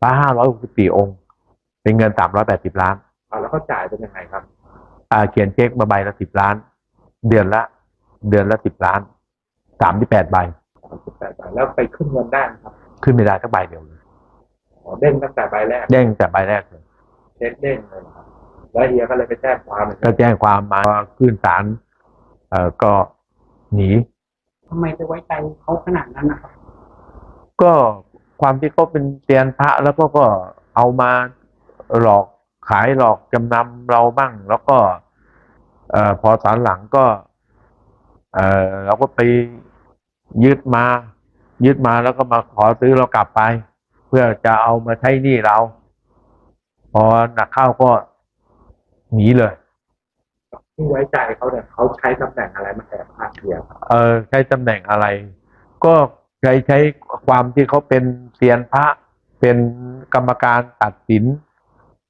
พระห้าร้อยหกสิบสี่องค์ เป็นเงินสามร้อยแปดสิบล้านอ่าแล้วเขาจ่ายเป็นยังไงครับ อ่าเขียนเช็คมาใบละสิบล้าน เดือนละ เดือนละสิบล้านสามที่แปดใบสิบแปดบาทแล้วไปขึ้นเงินได้ไหมครับขึ้นไม่ได้สักใบเดียวเลยอ๋อเด้งตั้งแต่ใบแรกเด้งแต่ใบแรกเลยเช็คเด้งเลยนะครับแล้วเฮียก็เลยไปแจ้งความเลยก็แจ้งความมาขึ้นศาลเอ่อก็หนี ทำไมไปไว้ใจเขาขนาดนั้นนะครับ ก็ ความที่เขาเป็นเตียนพระแล้วก็ก็เอามาหลอกขายหลอกจำนำเราบ้าง แล้วก็เอ่อพอสารหลังก็เอ่อเราก็ไปยึดมา ยึดมาแล้วก็มาขอซื้อเรากลับไป เพื่อจะเอามาใช้หนี้เรา พอหนักเข้าก็หนีเลยที่ไว้ใจเขาเนี่ยเขาใช้ตำแหน่งอะไรมาแอบอ้างเฮียครับเออใช้ตำแหน่งอะไร ก็ ใช้ใช้ความที่เขาเป็นเซียนพระเป็นกรรมการตัดสิน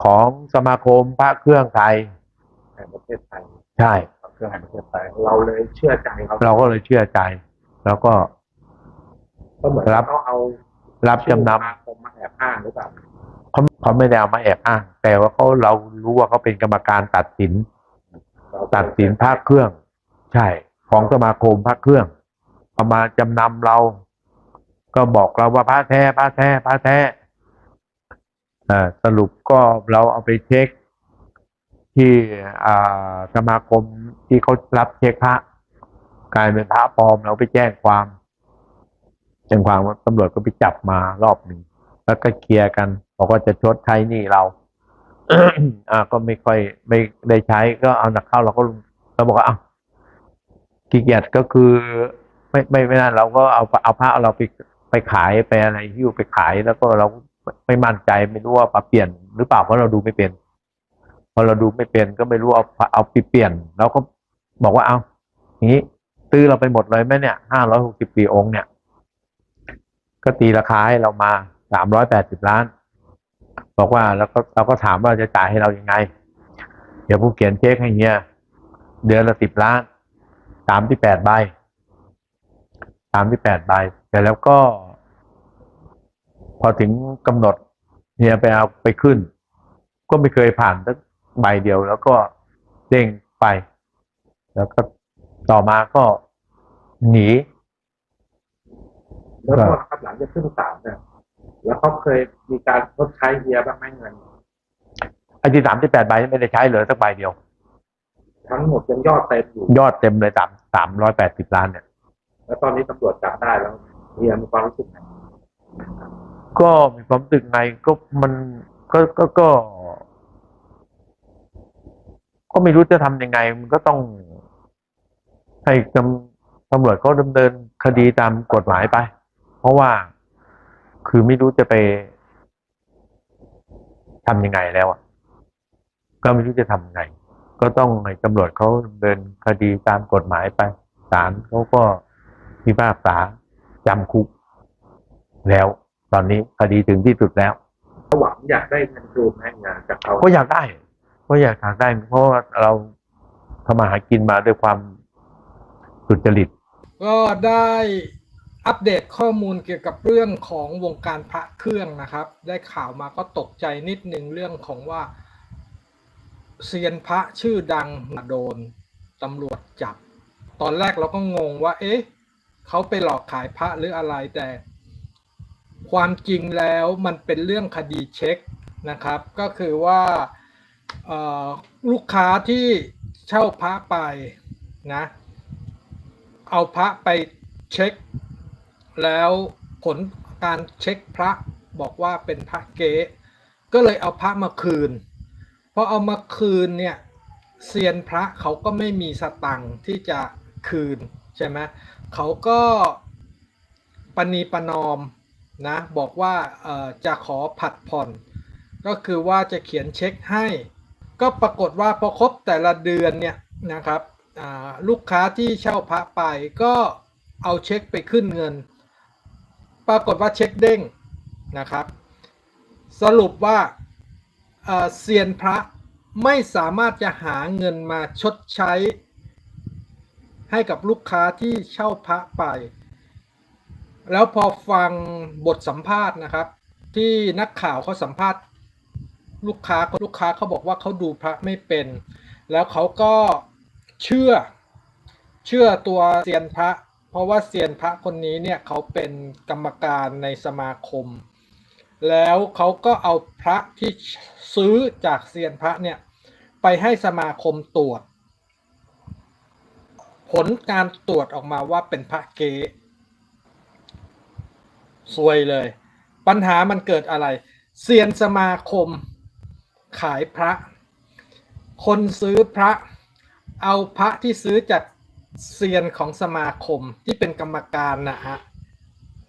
ของสมาคมพระเครื่องไทยแห่งประเทศไทยใช่เครื่องแห่งประเทศไทยเราเลยเชื่อใจเขาเราก็เลยเชื่อใจ แล้วก็ ก็เหมือนรับ เขาเอารับจำนชื่อสมาคมมาแอบอ้างหรือเปล่าำเขาเขาไม่ได้เอามาแอบอ้างแต่ว่าเขาเรารู้ว่าเขาเป็นกรรมการตัดสิน เราก็ตัดสินพระเครื่อง ใช่ ของสมาคมพระเครื่องเอามาจำนำเรา ก็บอกเราว่าพระแท้พระแท้พระแท้อ่าสรุปก็เราเอาไปเช็ค ที่อ่าสมาคมที่เขารับเช็คพระกลายเป็นพระปลอมเราไปแจ้งความแจ้งความว่าตำรวจก็ไปจับมารอบหนึ่งแล้วก็เคลียร์กันบอกว่าจะชดใช้หนี้เราอ่าก็ไม่ค่อยไม่ได้ใช้ก็เอาหนักเข้าเราก็เราบอกว่าเอาขี้เกียจก็คือ ไม่ไม่ไม่นั่นเราก็เอาเอาผ้าเราไป ไปขายไปอะไรที่อยู่ไปขายแล้วก็เราไม่มั่นใจไม่รู้ว่าปรับเปลี่ยนหรือเปล่าเพราะเราดูไม่เป็น พอเราดูไม่เป็นก็ไม่รู้เอาเอาไปเปลี่ยนเราก็บอกว่าเอาอย่างนี้ซื้อเราไปหมดเลยไหมเนี่ยห้าร้อยหกสิบปีองค์เนี่ย ก็ตีราคาให้เรามาสามร้อยแปดสิบล้าน บอกว่าแล้วก็เราก็ถามว่าจะจ่ายให้เรายังไง เดี๋ยวผู้เขียนเช็คให้เฮียเดือนละสิบล้านสามที่แปดใบ สามที่แปดใบแต่แล้วก็ พอถึงกำหนดเฮียไปเอาไปขึ้น ก็ไม่เคยผ่านสักใบเดียว แล้วก็เด้งไป แล้วก็ต่อมาก็หนีแล้วก็ครับหลังจากขึ้นศาลเนี่ยแล้วเขาเคยมีการชดใช้เฮียบ้างไหมเงินไอ้ที่สามที่แปดใบไม่ได้ใช้เลยสักใบเดียว ทั้งหมดยังยอดเต็มอยู่ยอดเต็มเลยสามสามร้อยแปดสิบล้านเนี่ย แล้วตอนนี้ตำรวจจับได้แล้วเฮียมีความรู้สึกไงก็มีความรู้สึกไงก็มันก็ก็ก็ ก็ไม่รู้จะทำยังไง มันก็ต้องให้ตำตำรวจเขาดำเนินคดีตามกฎหมายไป เพราะว่าคือไม่รู้จะไปทำยังไงแล้วอะก็ไม่รู้จะทำไง ก็ต้องให้ตำรวจเขาดำเนินคดีตามกฎหมายไปศาลเขาก็ พิพากษาจำคุก แล้ว ตอนนี้คดีถึงที่สุดแล้วเขาหวังอยากได้เงินคืนไหมเฮียจากเขาก็อยากได้ก็อยากทำได้ เพราะว่าเราทำมาหากินมาด้วยความสุจริต ก็ได้อัปเดตข้อมูลเกี่ยวกับเรื่องของวงการพระเครื่องนะครับ ได้ข่าวมาก็ตกใจนิดนึงเรื่องของว่าเซียนพระชื่อดังมาโดนตำรวจจับ ตอนแรกเราก็งงว่า เอ๊ะ เขาไปหลอกขายพระหรืออะไรแต่ ความจริงแล้วมันเป็นเรื่องคดีเช็คนะครับ ก็คือว่าลูกค้าที่เช่าพระไปนะเอาพระไปเช็ค แล้วผลการเช็คพระบอกว่าเป็นพระเก๊ก็เลยเอาพระมาคืนพอเอามาคืนเนี่ยเซียนพระเขาก็ไม่มีสตังค์ที่จะคืนใช่ไหม เขาก็ปณีประนอมนะบอกว่าจะขอผัดผ่อน ก็คือว่าจะเขียนเช็คให้ ก็ปรากฏว่าพอครบแต่ละเดือนเนี่ยนะครับลูกค้าที่เช่าพระไปก็เอาเช็คไปขึ้นเงิน ปรากฏว่าเช็คเด้งนะครับ สรุปว่าเซียนพระไม่สามารถจะหาเงินมาชดใช้ ให้กับลูกค้าที่เช่าพระไป แล้วพอฟังบทสัมภาษณ์นะครับ ที่นักข่าวเขาสัมภาษณ์ ลูกค้าลูกค้าเขาบอกว่าเขาดูพระไม่เป็น แล้วเขาก็เชื่อเชื่อตัวเซียนพระ เพราะว่าเซียนพระคนนี้เนี่ยเขาเป็นกรรมการในสมาคม แล้วเขาก็เอาพระที่ซื้อจากเซียนพระเนี่ยไปให้สมาคมตรวจ ผลการตรวจออกมาว่าเป็นพระเกซวยเลย ปัญหามันเกิดอะไรเซียนสมาคม ขายพระ คนซื้อพระ เอาพระที่ซื้อจากเซียนของสมาคมที่เป็นกรรมการนะฮะ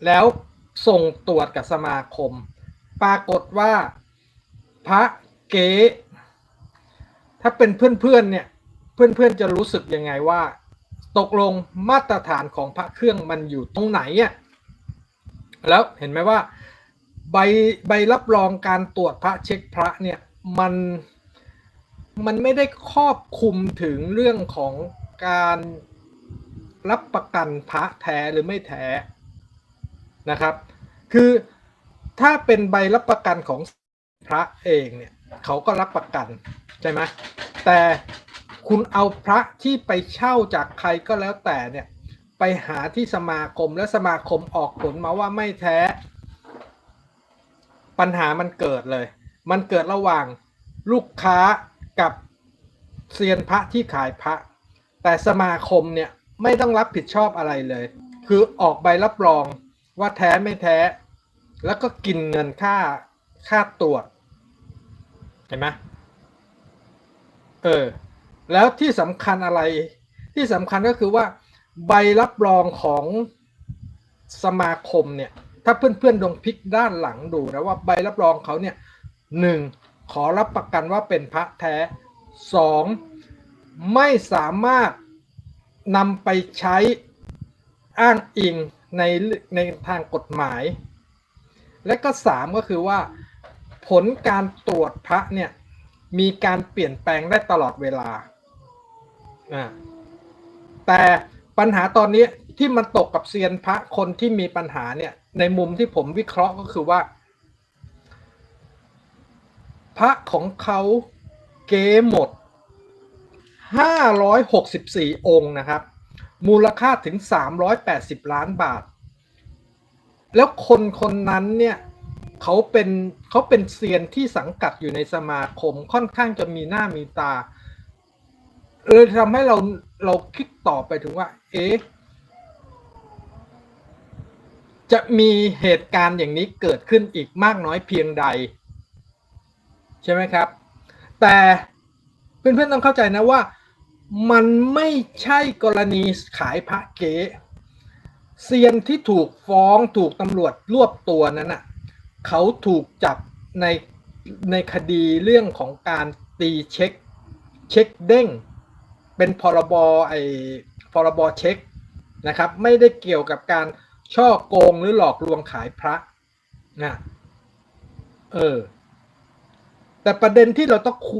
แล้วส่งตรวจกับสมาคม ปรากฏว่าพระเก๊ถ้าเป็นเพื่อนๆเนี่ย เพื่อนๆจะรู้สึกยังไงว่า ตกลงมาตรฐานของพระเครื่องมันอยู่ตรงไหนอะแล้วเห็นไหมว่าใบใบรับรองการตรวจพระเช็คพระเนี่ยมันมันไม่ได้ครอบคลุมถึงเรื่องของการรับประกันพระแท้หรือไม่แท้นะครับ คือถ้าเป็นใบรับประกันของพระเองเนี่ยเขาก็รับประกันใช่ไหมแต่ คุณเอาพระที่ไปเช่าจากใครก็แล้วแต่เนี่ย ไปหาที่สมาคมและสมาคมออกผลมาว่าไม่แท้ ปัญหามันเกิดเลย มันเกิดระหว่างลูกค้ากับเซียนพระที่ขายพระ แต่สมาคมเนี่ยไม่ต้องรับผิดชอบอะไรเลย คือออกใบรับรองว่าแท้ไม่แท้ แล้วก็กินเงินค่าค่าตรวจเห็นไหมเออ แล้วที่สำคัญอะไร ที่สำคัญก็คือว่า ใบรับรองของสมาคมเนี่ย ถ้าเพื่อนๆลองพลิกด้านหลังดูนะว่าใบรับรองเขาเนี่ยหนึ่งขอรับประกันว่าเป็นพระแท้สองไม่สามารถนำไปใช้อ้างอิงในในทางกฎหมาย และก็สามก็คือว่าผลการตรวจพระเนี่ยมีการเปลี่ยนแปลงได้ตลอดเวลา อ่าแต่ปัญหาตอนนี้ที่มันตกกับเซียนพระคนที่มีปัญหาเนี่ย ในมุมที่ผมวิเคราะห์ก็คือว่า พระของเขาเก๊หมด 564 องค์นะครับ มูลค่าถึง 380 ล้านบาท แล้วคนคนนั้นเนี่ยเขาเป็นเขาเป็นเซียนที่สังกัดอยู่ในสมาคมค่อนข้างจะมีหน้ามีตา เลยทำให้เราเราคิดต่อไปถึงว่า เอ๊ะจะมีเหตุการณ์อย่างนี้เกิดขึ้นอีกมากน้อยเพียงใด ใช่ไหมครับ แต่เพื่อนๆต้องเข้าใจนะว่ามันไม่ใช่กรณีขายพระเก๋เซียนที่ถูกฟ้องถูกตำรวจรวบตัวนั้นน่ะเขาถูกจับในในคดีเรื่องของการตีเช็ค เช็คเด้ง เป็นพรบไอพรบเช็คนะครับ ไม่ได้เกี่ยวกับการช่อโกงหรือหลอกลวงขายพระนะเออ แต่ประเด็นที่เราต้องคุ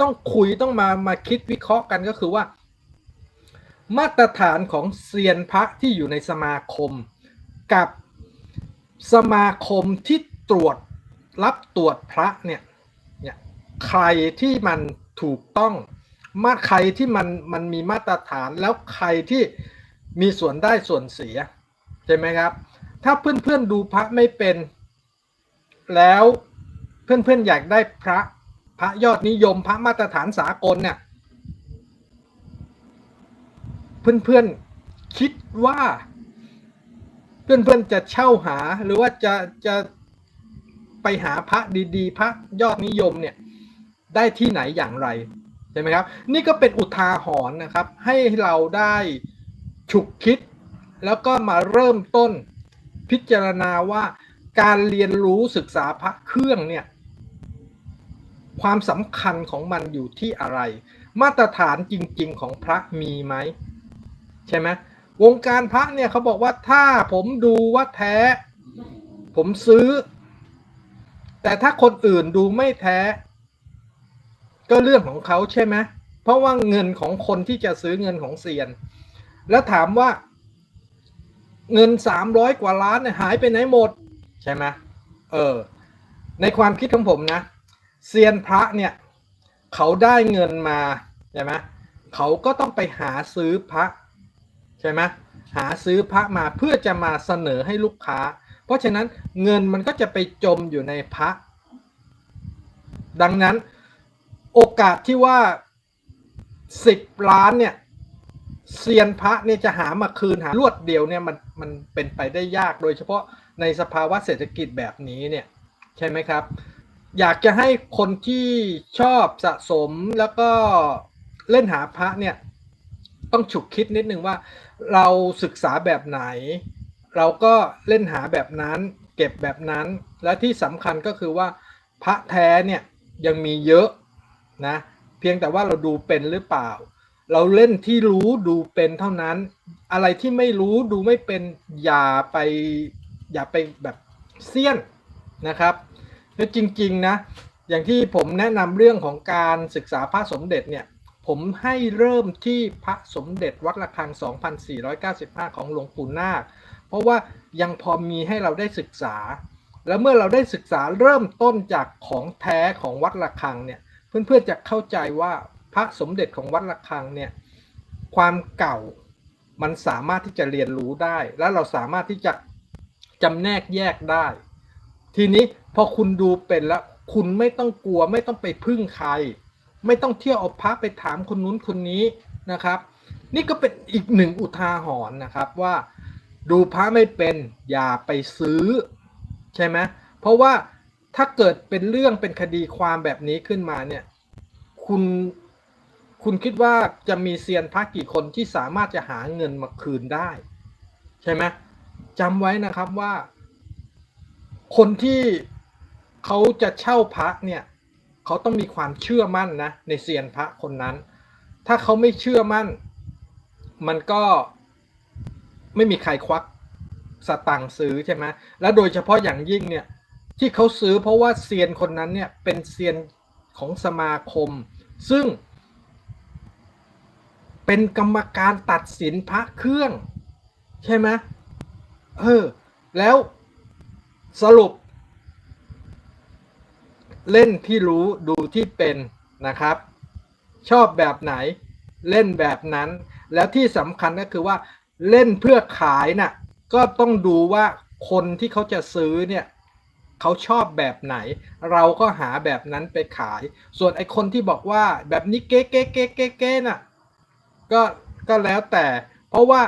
ต้องคุยต้องมามาคิดวิเคราะห์กันก็คือว่า มาตรฐานของเซียนพระที่อยู่ในสมาคม กับสมาคมที่ตรวจรับตรวจพระเนี่ยเนี่ยใครที่มันถูกต้อง มาใครที่มันมันมีมาตรฐานแล้วใครที่มีส่วนได้ส่วนเสียใช่ไหมครับ ถ้าเพื่อนๆดูพระไม่เป็น แล้วเพื่อนๆอยากได้พระพระยอดนิยมพระมาตรฐานสากลเนี่ยเพื่อนๆคิดว่า เพื่อนๆจะเช่าหาหรือว่าจะจะไปหาพระดีๆ พระยอดนิยมเนี่ยได้ที่ไหนอย่างไร ใช่ไหมครับ นี่ก็เป็นอุทาหรณ์นะครับ ให้เราได้ฉุกคิด แล้วก็มาเริ่มต้นพิจารณาว่าการเรียนรู้ศึกษาพระเครื่องเนี่ย ความสำคัญของมันอยู่ที่อะไร มาตรฐานจริง ๆ ของพระมีไหมใช่ไหมวงการพระเนี่ยเขาบอกว่าถ้าผมดูว่าแท้ ผมซื้อ แต่ถ้าคนอื่นดูไม่แท้ ก็เรื่องของเขาใช่ไหมเพราะว่าเงินของคนที่จะซื้อเงินของเซียน แล้วถามว่า เงินสามร้อยกว่าล้านเนี่ยหายไปไหนหมด ใช่ไหมเออ ในความคิดของผมนะเซียนพระเนี่ยเขาได้เงินมาใช่ไหมเขาก็ต้องไปหาซื้อพระใช่ไหมหาซื้อพระมาเพื่อจะมาเสนอให้ลูกค้า เพราะฉะนั้นเงินมันก็จะไปจมอยู่ในพระ ดังนั้น โอกาสที่ว่าสิบล้านเนี่ยเซียนพระเนี่ยจะหามาคืนหารวดเดียวเนี่ยมันมันเป็นไปได้ยากโดยเฉพาะในสภาวะเศรษฐกิจแบบนี้เนี่ยใช่ไหมครับ อยากจะให้คนที่ชอบสะสมแล้วก็เล่นหาพระเนี่ยต้องฉุกคิดนิดนึงว่า เราศึกษาแบบไหน เราก็เล่นหาแบบนั้น เก็บแบบนั้น และที่สำคัญก็คือว่าพระแท้เนี่ยยังมีเยอะ นะเพียงแต่ว่าเราดูเป็นหรือเปล่า เราเล่นที่รู้ดูเป็นเท่านั้น อะไรที่ไม่รู้ดูไม่เป็นอย่าไปอย่าไปแบบเสี้ยนนะครับแล้วจริงๆนะอย่างที่ผมแนะนำเรื่องของการศึกษาพระสมเด็จเนี่ยผมให้เริ่มที่พระสมเด็จวัดระฆัง 2495 ของหลวงปู่นาค เพราะว่ายังพอมีให้เราได้ศึกษา แล้วเมื่อเราได้ศึกษาเริ่มต้นจากของแท้ของวัดระฆังเนี่ย เพื่อนๆจะเข้าใจว่าพระสมเด็จของวัดระฆังเนี่ยความเก่ามันสามารถที่จะเรียนรู้ได้ และเราสามารถที่จะจำแนกแยกได้ ทีนี้พอคุณดูเป็นแล้วคุณไม่ต้องกลัวไม่ต้องไปพึ่งใคร ไม่ต้องเที่ยวเอาพระไปถามคนนู้นคนนี้นะครับ นี่ก็เป็นอีกหนึ่งอุทาหรณ์นะครับว่าดูพระไม่เป็นอย่าไปซื้อใช่ไหมเพราะว่า ถ้าเกิดเป็นเรื่องเป็นคดีความแบบนี้ขึ้นมาเนี่ย คุณคุณคิดว่าจะมีเซียนพระกี่คนที่สามารถจะหาเงินมาคืนได้ ใช่ไหมจำไว้นะครับว่า คนที่เขาจะเช่าพระเนี่ยเขาต้องมีความเชื่อมั่นนะในเซียนพระคนนั้น ถ้าเขาไม่เชื่อมั่น มันก็ไม่มีใครควักสตังค์ซื้อใช่ไหมแล้วโดยเฉพาะอย่างยิ่งเนี่ย ที่เขาซื้อเพราะว่าเซียนคนนั้นเนี่ยเป็นเซียนของสมาคม ซึ่ง เป็นกรรมการตัดสินพระเครื่อง ใช่ไหมเออแล้วสรุป เล่นที่รู้ดูที่เป็นนะครับ ชอบแบบไหนเล่นแบบนั้น แล้วที่สำคัญก็คือว่าเล่นเพื่อขายน่ะก็ต้องดูว่าคนที่เขาจะซื้อเนี่ย เขาชอบแบบไหน เราก็หาแบบนั้นไปขาย ส่วนไอคนที่บอกว่าแบบนี้เก๊เก๊เก๊เก๊เก๊น่ะก็ก็แล้วแต่ เพราะว่า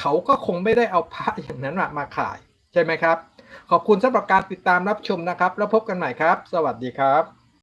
เขาก็คงไม่ได้เอาพระอย่างนั้นมาขาย ใช่ไหมครับ ขอบคุณสำหรับการติดตามรับชมนะครับ แล้วพบกันใหม่ครับ สวัสดีครับ